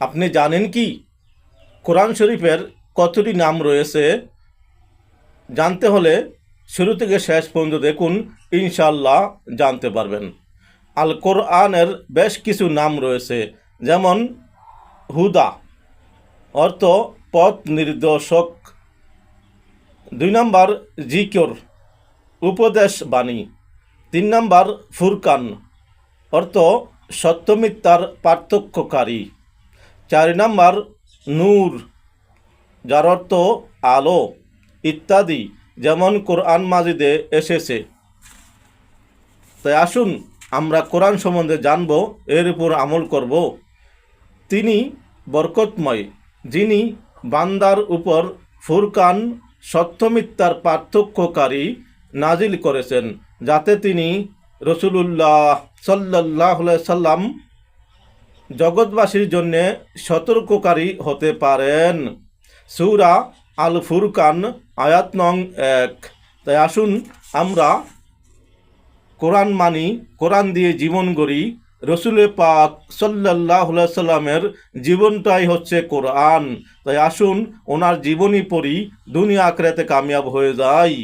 আপনি জানেন কি? কোরআন শরীফের কতটি নাম রয়েছে? জানতে হলে শুরু থেকে শেষ পর্যন্ত দেখুন ইনশাল্লাহ জানতে পারবেন। আল কোরআনের বেশ কিছু নাম রয়েছে, যেমন হুদা, অর্থ পথ নির্দেশক, দুই নম্বর জিকর, উপদেশ বাণী, তিন নম্বর ফুরকান, অর্থ সত্যমিথ্যার পার্থক্যকারী। চার নম্বর নূর, যার অর্থ আলো, ইত্যাদি, যেমন কোরআন মাজিদে এসেছে। তাই আসুন আমরা কোরআন সম্বন্ধে জানব, এর উপর আমল করব। তিনি বরকতময়, যিনি বান্দার উপর ফুরকান, সত্যমিথ্যার পার্থক্যকারী নাজিল করেছেন, যাতে তিনি রসুলুল্লাহ সাল্লাহ সাল্লাম জগৎবাসীর জন্য সতর্ককারী হতে পারেন। সুরা আল ফুরকান আয়াত নং এক। তাই আসুন আমরা কোরআন মানি, কোরআন দিয়ে জীবন গড়ি। রসুলে পাক সাল্লাহ সাল্লামের জীবনটাই হচ্ছে কোরআন। তাই আসুন ওনার জীবনী পড়ি দুনিয়া আখড়াতে কামিয়াব হয়ে যায়